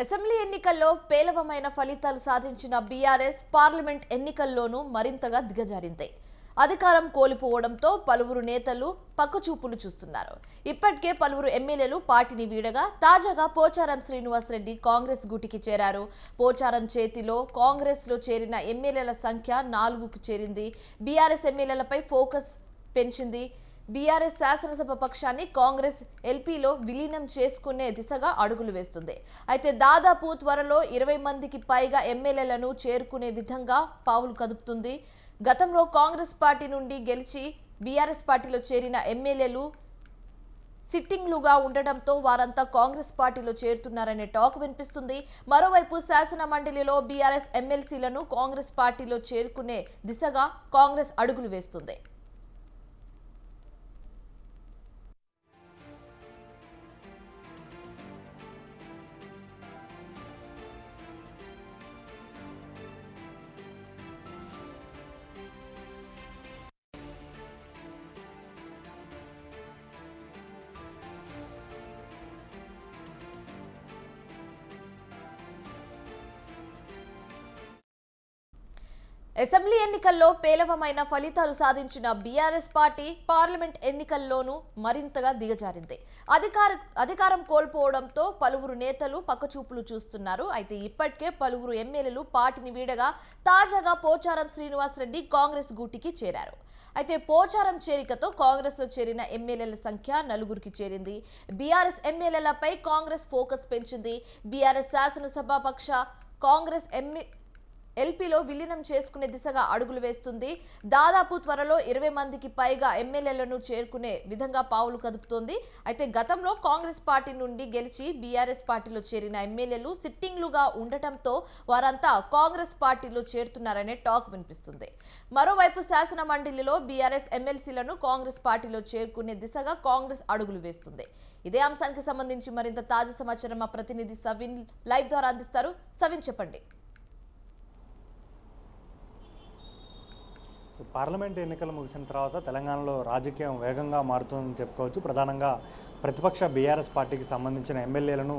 Assembly ఎన్నికల్లో పేలవమైన ఫలితాలు సాధించిన బీఆర్ఎస్ పార్లమెంట్ ఎన్నికల్లోనూ మరింతగా దిగజారింది. అధికారం కోల్పోవడంతో పలువురు నేతలు పక్కచూపులు చూస్తున్నారు. ఇప్పటికే పలువురు ఎమ్మెల్యేలు పార్టీని వీడగా తాజాగా పోచారం శ్రీనివాసరెడ్డి కాంగ్రెస్ గుటికి చేరారు. పోచారం చేతిలో కాంగ్రెస్లో చేరిన ఎమ్మెల్యేల సంఖ్య నాలుగుకు చేరింది. బీఆర్ఎస్ ఎమ్మెల్యేలపై ఫోకస్ పెంచింది. బీఆర్ఎస్ శాసనసభ పక్షాన్ని కాంగ్రెస్ ఎల్పీలో విలీనం చేసుకునే దిశగా అడుగులు వేస్తుంది. అయితే దాదాపు త్వరలో ఇరవై మందికి పైగా ఎమ్మెల్యేలను చేరుకునే విధంగా పావులు కదుపుతుంది. గతంలో కాంగ్రెస్ పార్టీ నుండి గెలిచి బీఆర్ఎస్ పార్టీలో చేరిన ఎమ్మెల్యేలు సిట్టింగ్లుగా ఉండడంతో వారంతా కాంగ్రెస్ పార్టీలో చేరుతున్నారనే టాక్ వినిపిస్తుంది. మరోవైపు శాసన మండలిలో బీఆర్ఎస్ ఎమ్మెల్సీలను కాంగ్రెస్ పార్టీలో చేరుకునే దిశగా కాంగ్రెస్ అడుగులు వేస్తుంది. అసెంబ్లీ ఎన్నికల్లో పేలవమైన ఫలితాలు సాధించిన బీఆర్ఎస్ పార్టీ పార్లమెంట్ ఎన్నికల్లోనూ మరింతగా దిగజారింది. అధికార అధికారం కోల్పోవడంతో పలువురు నేతలు పక్కచూపులు చూస్తున్నారు. అయితే ఇప్పటికే పలువురు ఎమ్మెల్యేలు పార్టీని వీడగా తాజాగా పోచారం శ్రీనివాసరెడ్డి కాంగ్రెస్ గూటికి చేరారు. అయితే పోచారం చేరికతో కాంగ్రెస్లో చేరిన ఎమ్మెల్యేల సంఖ్య నలుగురికి చేరింది. బీఆర్ఎస్ ఎమ్మెల్యేలపై కాంగ్రెస్ ఫోకస్ పెంచింది. బీఆర్ఎస్ శాసనసభాపక్ష కాంగ్రెస్ ఎమ్మె ఎల్పీలో విలీనం చేసుకునే దిశగా అడుగులు వేస్తుంది. దాదాపు త్వరలో ఇరవై మందికి పైగా ఎమ్మెల్యేలను చేరుకునే విధంగా పావులు కదుపుతోంది. అయితే గతంలో కాంగ్రెస్ పార్టీ నుండి గెలిచి బీఆర్ఎస్ పార్టీలో చేరిన ఎమ్మెల్యేలు సిట్టింగ్లుగా ఉండటంతో వారంతా కాంగ్రెస్ పార్టీలో చేరుతున్నారనే టాక్ వినిపిస్తుంది. మరోవైపు శాసన మండలిలో బీఆర్ఎస్ ఎమ్మెల్సీలను కాంగ్రెస్ పార్టీలో చేరుకునే దిశగా కాంగ్రెస్ అడుగులు వేస్తుంది. ఇదే అంశానికి సంబంధించి మరింత తాజా సమాచారం మా ప్రతినిధి సవిన్ లైవ్ ద్వారా అందిస్తారు. సవిన్ చెప్పండి. సో పార్లమెంట్ ఎన్నికలు ముగిసిన తర్వాత తెలంగాణలో రాజకీయం వేగంగా మారుతుందని చెప్పుకోవచ్చు. ప్రధానంగా ప్రతిపక్ష బీఆర్ఎస్ పార్టీకి సంబంధించిన ఎమ్మెల్యేలను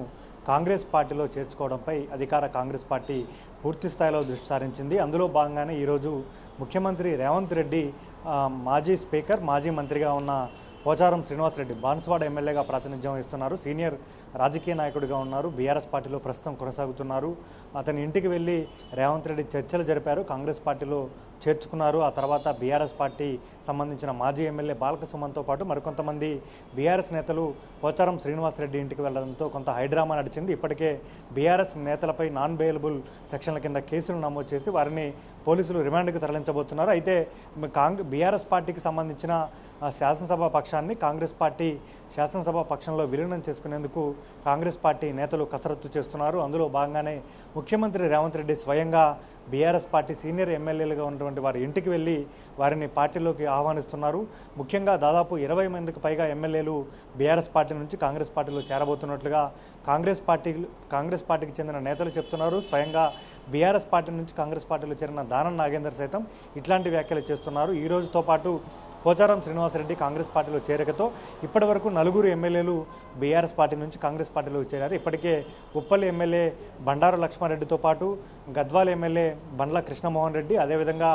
కాంగ్రెస్ పార్టీలో చేర్చుకోవడంపై అధికార కాంగ్రెస్ పార్టీ పూర్తి స్థాయిలో దృష్టి సారించింది. అందులో భాగంగానే ఈరోజు ముఖ్యమంత్రి రేవంత్ రెడ్డి మాజీ స్పీకర్ మాజీ మంత్రిగా ఉన్న పోచారం శ్రీనివాసరెడ్డి బాన్స్వాడ ఎమ్మెల్యేగా ప్రాతినిధ్యం వహిస్తున్నారు. సీనియర్ రాజకీయ నాయకుడిగా ఉన్నారు. బీఆర్ఎస్ పార్టీలో ప్రస్తుతం కొనసాగుతున్నారు. అతని ఇంటికి వెళ్ళి రేవంత్ రెడ్డి చర్చలు జరిపారు. కాంగ్రెస్ పార్టీలో చేర్చుకున్నారు. ఆ తర్వాత బీఆర్ఎస్ పార్టీ సంబంధించిన మాజీ ఎమ్మెల్యే బాలక సుమన్తో పాటు మరికొంతమంది బీఆర్ఎస్ నేతలు పోచారం శ్రీనివాసరెడ్డి ఇంటికి వెళ్ళడంతో కొంత హైడ్రామా నడిచింది. ఇప్పటికే బీఆర్ఎస్ నేతలపై నాన్ బెయిలబుల్ సెక్షన్ల కింద కేసులు నమోదు చేసి వారిని పోలీసులు రిమాండ్కి తరలించబోతున్నారు. అయితే కాంగ్ బీఆర్ఎస్ పార్టీకి సంబంధించిన శాసనసభ పక్షాన్ని కాంగ్రెస్ పార్టీ శాసనసభ పక్షంలో విలీనం చేసుకునేందుకు కాంగ్రెస్ పార్టీ నేతలు కసరత్తు చేస్తున్నారు. అందులో భాగంగానే ముఖ్యమంత్రి రేవంత్ రెడ్డి స్వయంగా బీఆర్ఎస్ పార్టీ సీనియర్ ఎమ్మెల్యేలుగా ఉన్నటువంటి వారి ఇంటికి వెళ్ళి వారిని పార్టీలోకి ఆహ్వానిస్తున్నారు. ముఖ్యంగా దాదాపు ఇరవై మందికి పైగా ఎమ్మెల్యేలు బీఆర్ఎస్ పార్టీ నుంచి కాంగ్రెస్ పార్టీలో చేరబోతున్నట్లుగా కాంగ్రెస్ పార్టీ కాంగ్రెస్ పార్టీకి చెందిన నేతలు చెప్తున్నారు. స్వయంగా బీఆర్ఎస్ పార్టీ నుంచి కాంగ్రెస్ పార్టీలో చేరిన దానం నాగేందర్ సైతం ఇట్లాంటి వ్యాఖ్యలు చేస్తున్నారు. ఈ రోజుతో పాటు పోచారం శ్రీనివాసరెడ్డి కాంగ్రెస్ పార్టీలో చేరికతో ఇప్పటి వరకు నలుగురు ఎమ్మెల్యేలు బీఆర్ఎస్ పార్టీ నుంచి కాంగ్రెస్ పార్టీలో చేరారు. ఇప్పటికే ఉప్పల్ ఎమ్మెల్యే బండారు లక్ష్మారెడ్డితో పాటు గద్వాల ఎమ్మెల్యే బండ్ల కృష్ణమోహన్ రెడ్డి అదేవిధంగా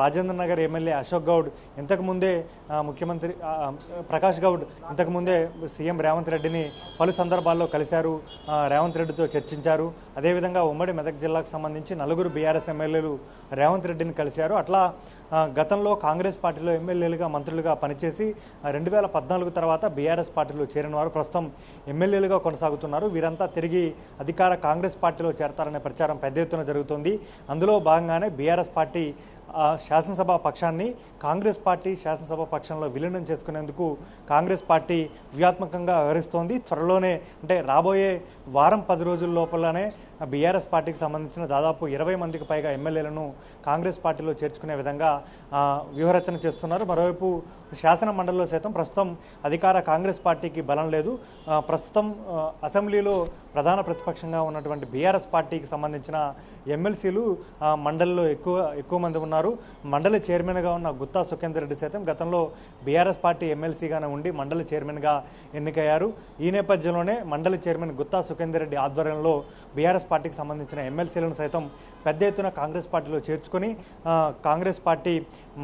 రాజేంద్ర నగర్ ఎమ్మెల్యే అశోక్ గౌడ్ ఇంతకుముందే ముఖ్యమంత్రి ప్రకాష్ గౌడ్ ఇంతకుముందే సీఎం రేవంత్ రెడ్డిని పలు సందర్భాల్లో కలిశారు రేవంత్ రెడ్డితో చర్చించారు. అదేవిధంగా ఉమ్మడి మెదక్ జిల్లాకు సంబంధించి నలుగురు బీఆర్ఎస్ ఎమ్మెల్యేలు రేవంత్ రెడ్డిని కలిశారు. అట్లా గతంలో కాంగ్రెస్ పార్టీలో ఎమ్మెల్యేలుగా మంత్రులుగా పనిచేసి రెండు వేల పద్నాలుగు తర్వాత బీఆర్ఎస్ పార్టీలో చేరిన వారు ప్రస్తుతం ఎమ్మెల్యేలుగా కొనసాగుతున్నారు. వీరంతా తిరిగి అధికార కాంగ్రెస్ పార్టీలో చేరతారనే ప్రచారం పెద్ద ఎత్తున జరుగుతుంది. అందులో భాగంగానే బీఆర్ఎస్ పార్టీ శాసనసభ పక్షాన్ని కాంగ్రెస్ పార్టీ శాసనసభ పక్షంలో విలీనం చేసుకునేందుకు కాంగ్రెస్ పార్టీ వ్యూహాత్మకంగా వ్యవహరిస్తోంది. త్వరలోనే అంటే రాబోయే వారం పది రోజుల లోపలనే బీఆర్ఎస్ పార్టీకి సంబంధించిన దాదాపు ఇరవై మందికి పైగా ఎమ్మెల్యేలను కాంగ్రెస్ పార్టీలో చేర్చుకునే విధంగా వ్యూహరచన చేస్తున్నారు. మరోవైపు శాసన మండలిలో సైతం ప్రస్తుతం అధికార కాంగ్రెస్ పార్టీకి బలం లేదు. ప్రస్తుతం అసెంబ్లీలో ప్రధాన ప్రతిపక్షంగా ఉన్నటువంటి బీఆర్ఎస్ పార్టీకి సంబంధించిన ఎమ్మెల్సీలు మండలిలో ఎక్కువ ఎక్కువ మంది ఉన్నారు. ఉన్నారు. మండలి చైర్మన్గా ఉన్న గుత్తా సుఖేందర్ రెడ్డి సైతం గతంలో బీఆర్ఎస్ పార్టీ ఎమ్మెల్సీగానే ఉండి మండలి చైర్మన్గా ఎన్నికయ్యారు. ఈ నేపథ్యంలోనే మండలి చైర్మన్ గుత్తా సుఖేందర్ రెడ్డి ఆధ్వర్యంలో బీఆర్ఎస్ పార్టీకి సంబంధించిన ఎమ్మెల్సీలను సైతం పెద్ద ఎత్తున కాంగ్రెస్ పార్టీలో చేర్చుకొని కాంగ్రెస్ పార్టీ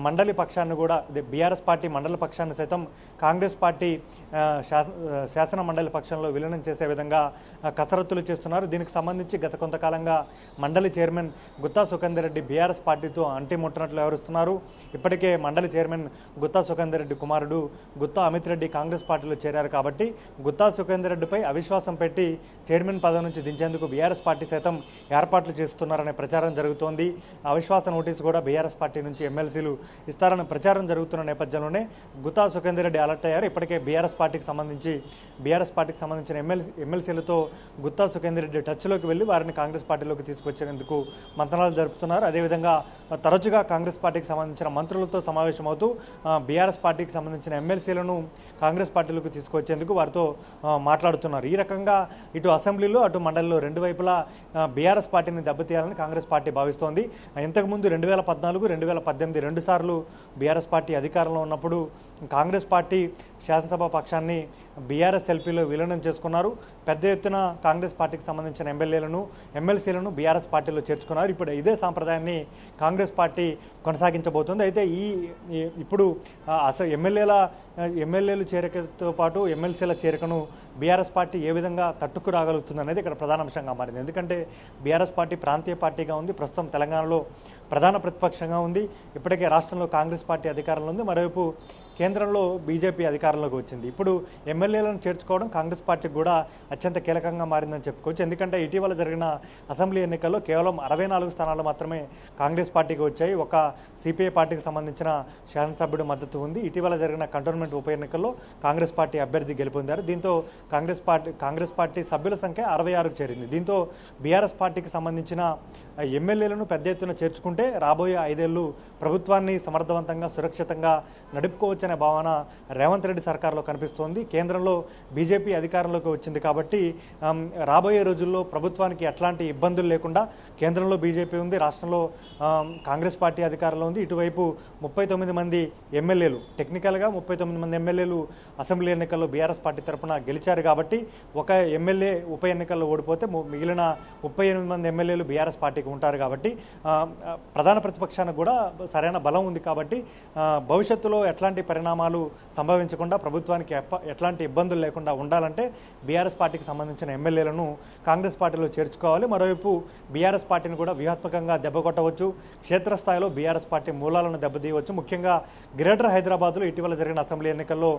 మండలి పక్షాన్ని కూడా బీఆర్ఎస్ పార్టీ మండలి పక్షాన్ని సైతం కాంగ్రెస్ పార్టీ శాసన శాసన మండలి పక్షంలో విలీనం చేసే విధంగా కసరత్తులు చేస్తున్నారు. దీనికి సంబంధించి గత కొంతకాలంగా మండలి చైర్మన్ గుత్తా సుఖేందర్ రెడ్డి బీఆర్ఎస్ పార్టీతో అంటిముట్టినట్లు వ్యవహరిస్తున్నారు. ఇప్పటికే మండలి చైర్మన్ గుత్తా సుఖేందర్ రెడ్డి కుమారుడు గుత్తా అమిత్ రెడ్డి కాంగ్రెస్ పార్టీలో చేరారు కాబట్టి గుత్తా సుఖేందర్ రెడ్డిపై అవిశ్వాసం పెట్టి చైర్మన్ పదవి నుంచి దించేందుకు బీఆర్ఎస్ పార్టీ సైతం ఏర్పాట్లు చేస్తున్నారనే ప్రచారం జరుగుతోంది. అవిశ్వాస నోటీసు కూడా బీఆర్ఎస్ పార్టీ నుంచి ఎమ్మెల్సీలు ఇస్తారన్న ప్రచారం జరుగుతున్న నేపథ్యంలోనే గుత్తా సుఖేందర్ రెడ్డి అలర్ట్ అయ్యారు. ఇప్పటికే బీఆర్ఎస్ పార్టీకి సంబంధించి బీఆర్ఎస్ పార్టీకి సంబంధించిన ఎమ్మెల్సీ ఎమ్మెల్సీలతో గుత్తా సుఖేందర్ రెడ్డి టచ్లోకి వెళ్ళి వారిని కాంగ్రెస్ పార్టీలోకి తీసుకొచ్చేందుకు మంత్రణాలు జరుపుతున్నారు. అదేవిధంగా తరచుగా కాంగ్రెస్ పార్టీకి సంబంధించిన మంత్రులతో సమావేశమవుతూ బీఆర్ఎస్ పార్టీకి సంబంధించిన ఎమ్మెల్సీలను కాంగ్రెస్ పార్టీలోకి తీసుకొచ్చేందుకు వారితో మాట్లాడుతున్నారు. ఈ రకంగా ఇటు అసెంబ్లీలో అటు మండలిలో రెండు వైపులా బీఆర్ఎస్ పార్టీని దెబ్బతీయాలని కాంగ్రెస్ పార్టీ భావిస్తోంది. ఇంతకుముందు రెండు వేల పద్నాలుగు రెండు వేల పద్దెనిమిది రెండు సార్లు బీఆర్ఎస్ పార్టీ అధికారంలో ఉన్నప్పుడు కాంగ్రెస్ పార్టీ శాసనసభ పక్షాన్ని బీఆర్ఎస్ ఎల్పీలో విలీనం చేసుకున్నారు. పెద్ద ఎత్తున కాంగ్రెస్ పార్టీకి సంబంధించిన ఎమ్మెల్యేలను ఎమ్మెల్సీలను బీఆర్ఎస్ పార్టీలో చేర్చుకున్నారు. ఇప్పుడు ఇదే సాంప్రదాయాన్ని కాంగ్రెస్ పార్టీ కొనసాగించబోతుంది. అయితే ఈ ఇప్పుడు అసలు ఎమ్మెల్యేల ఎమ్మెల్యేలు చేరికతో పాటు ఎమ్మెల్సీల చేరికను బీఆర్ఎస్ పార్టీ ఏ విధంగా తట్టుకు రాగలుగుతుంది అనేది ఇక్కడ ప్రధాన అంశంగా మారింది. ఎందుకంటే బీఆర్ఎస్ పార్టీ ప్రాంతీయ పార్టీగా ఉంది. ప్రస్తుతం తెలంగాణలో ప్రధాన ప్రతిపక్షంగా ఉంది. ఇప్పటికే రాష్ట్రంలో కాంగ్రెస్ పార్టీ అధికారంలో ఉంది. మరోవైపు కేంద్రంలో బీజేపీ అధికారంలోకి వచ్చింది. ఇప్పుడు ఎమ్మెల్యేలను చేర్చుకోవడం కాంగ్రెస్ పార్టీకి కూడా అత్యంత కీలకంగా మారిందని చెప్పుకోవచ్చు. ఎందుకంటే ఇటీవల జరిగిన అసెంబ్లీ ఎన్నికల్లో కేవలం అరవై నాలుగు స్థానాలు మాత్రమే కాంగ్రెస్ పార్టీకి వచ్చాయి. ఒక సిపిఐ పార్టీకి సంబంధించిన శాసనసభ్యుడు మద్దతు ఉంది. ఇటీవల జరిగిన కంటోన్మెంట్ ఉప ఎన్నికల్లో కాంగ్రెస్ పార్టీ అభ్యర్థి గెలుపొందారు. దీంతో కాంగ్రెస్ పార్టీ కాంగ్రెస్ పార్టీ సభ్యుల సంఖ్య అరవై ఆరుకు చేరింది. దీంతో బీఆర్ఎస్ పార్టీకి సంబంధించిన ఎమ్మెల్యేలను పెద్ద ఎత్తున చేర్చుకుంటే రాబోయే ఐదేళ్ళు ప్రభుత్వాన్ని సమర్థవంతంగా సురక్షితంగా నడుపుకోవచ్చు నడుపుకోవచ్చనే భావన రేవంత్ రెడ్డి సర్కార్లో కనిపిస్తోంది. కేంద్రంలో బీజేపీ అధికారంలోకి వచ్చింది కాబట్టి రాబోయే రోజుల్లో ప్రభుత్వానికి ఎట్లాంటి ఇబ్బందులు లేకుండా కేంద్రంలో బీజేపీ ఉంది రాష్ట్రంలో కాంగ్రెస్ పార్టీ అధికారంలో ఉంది. ఇటువైపు ముప్పై తొమ్మిది మంది ఎమ్మెల్యేలు టెక్నికల్గా ముప్పై తొమ్మిది మంది ఎమ్మెల్యేలు అసెంబ్లీ ఎన్నికల్లో బీఆర్ఎస్ పార్టీ తరపున గెలిచారు కాబట్టి ఒక ఎమ్మెల్యే ఉప ఎన్నికల్లో ఓడిపోతే మిగిలిన ముప్పై ఎనిమిది మంది ఎమ్మెల్యేలు బీఆర్ఎస్ పార్టీకి ఉంటారు కాబట్టి ప్రధాన ప్రతిపక్షానికి కూడా సరైన బలం ఉంది కాబట్టి భవిష్యత్తులో ఎట్లాంటి పరిణామాలు సంభవించకుండా ప్రభుత్వానికి ఎట్లాంటి ఇబ్బందులు లేకుండా ఉండాలంటే బీఆర్ఎస్ పార్టీకి సంబంధించిన ఎమ్మెల్యేలను కాంగ్రెస్ పార్టీలో చేర్చుకోవాలి. మరోవైపు బీఆర్ఎస్ పార్టీని కూడా వ్యూహాత్మకంగా దెబ్బకొట్టవచ్చు క్షేత్రస్థాయిలో బీఆర్ఎస్ పార్టీ మూలాలను దెబ్బతీయవచ్చు. ముఖ్యంగా గ్రేటర్ హైదరాబాద్లో ఇటీవల జరిగిన అసెంబ్లీ ఎన్నికల్లో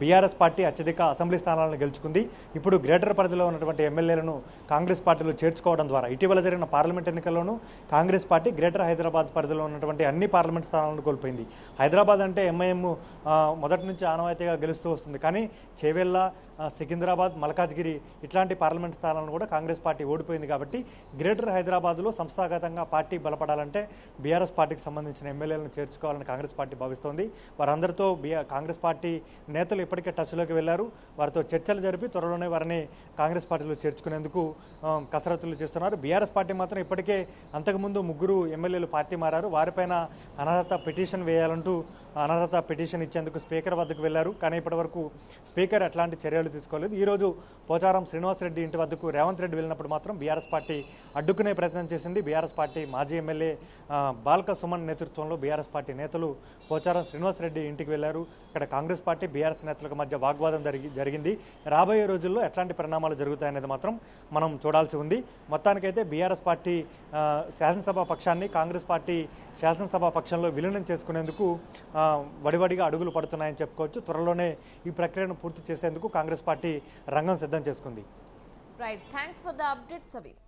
బీఆర్ఎస్ పార్టీ అత్యధిక అసెంబ్లీ స్థానాలను గెలుచుకుంది. ఇప్పుడు గ్రేటర్ పరిధిలో ఉన్నటువంటి ఎమ్మెల్యేలను కాంగ్రెస్ పార్టీలో చేర్చుకోవడం ద్వారా ఇటీవల జరిగిన పార్లమెంట్ ఎన్నికల్లోనూ కాంగ్రెస్ పార్టీ గ్రేటర్ హైదరాబాద్ పరిధిలో ఉన్నటువంటి అన్ని పార్లమెంట్ స్థానాలను కోల్పోయింది. హైదరాబాద్ అంటే ఎంఐఎం మొదటి నుంచి ఆనవాయితీగా గెలుస్తూ వస్తుంది. కానీ చేవెళ్ళ సికింద్రాబాద్ మల్కాజ్గిరి ఇట్లాంటి పార్లమెంట్ స్థానాలను కూడా కాంగ్రెస్ పార్టీ ఓడిపోయింది కాబట్టి గ్రేటర్ హైదరాబాద్లో సంస్థాగతంగా పార్టీ బలపడాలంటే బీఆర్ఎస్ పార్టీకి సంబంధించిన ఎమ్మెల్యేలను చేర్చుకోవాలని కాంగ్రెస్ పార్టీ భావిస్తోంది. వారందరితో బీఆర్ కాంగ్రెస్ పార్టీ నేతలు ఇప్పటికే టచ్లోకి వెళ్ళారు వారితో చర్చలు జరిపి త్వరలోనే వారిని కాంగ్రెస్ పార్టీలో చేర్చుకునేందుకు కసరత్తులు చేస్తున్నారు. బీఆర్ఎస్ పార్టీ మాత్రం ఇప్పటికే అంతకుముందు ముగ్గురు ఎమ్మెల్యేలు పార్టీ మారారు. వారిపైన అనర్హత పిటిషన్ వేయాలంటూ అనర్హత పిటిషన్ ఇచ్చేందుకు స్పీకర్ వద్దకు వెళ్ళారు కానీ ఇప్పటివరకు స్పీకర్ అట్లాంటి చర్యలు తీసుకోలేదు. ఈరోజు పోచారం శ్రీనివాసరెడ్డి ఇంటి వద్దకు రేవంత్ రెడ్డి వెళ్ళినప్పుడు మాత్రం బీఆర్ఎస్ పార్టీ అడ్డుకునే ప్రయత్నం చేసింది. బీఆర్ఎస్ పార్టీ మాజీ ఎమ్మెల్యే బాల్క సుమన్ నేతృత్వంలో బీఆర్ఎస్ పార్టీ నేతలు పోచారం శ్రీనివాసరెడ్డి ఇంటికి వెళ్ళారు ఇక్కడ కాంగ్రెస్ పార్టీ బీఆర్ఎస్ నేతలకు మధ్య వాగ్వాదం జరిగి జరిగింది. రాబోయే రోజుల్లో ఎట్లాంటి పరిణామాలు జరుగుతాయనేది మాత్రం మనం చూడాల్సి ఉంది. మొత్తానికైతే బీఆర్ఎస్ పార్టీ శాసనసభ పక్షాన్ని కాంగ్రెస్ పార్టీ శాసనసభ పక్షంలో విలీనం చేసుకునేందుకు వడివడిగా అడుగులు పడుతున్నాయని చెప్పుకోవచ్చు. త్వరలోనే ఈ ప్రక్రియను పూర్తి చేసేందుకు కాంగ్రెస్ పార్టీ రంగం సిద్ధం చేసుకుంది. Right thanks for the update Sabir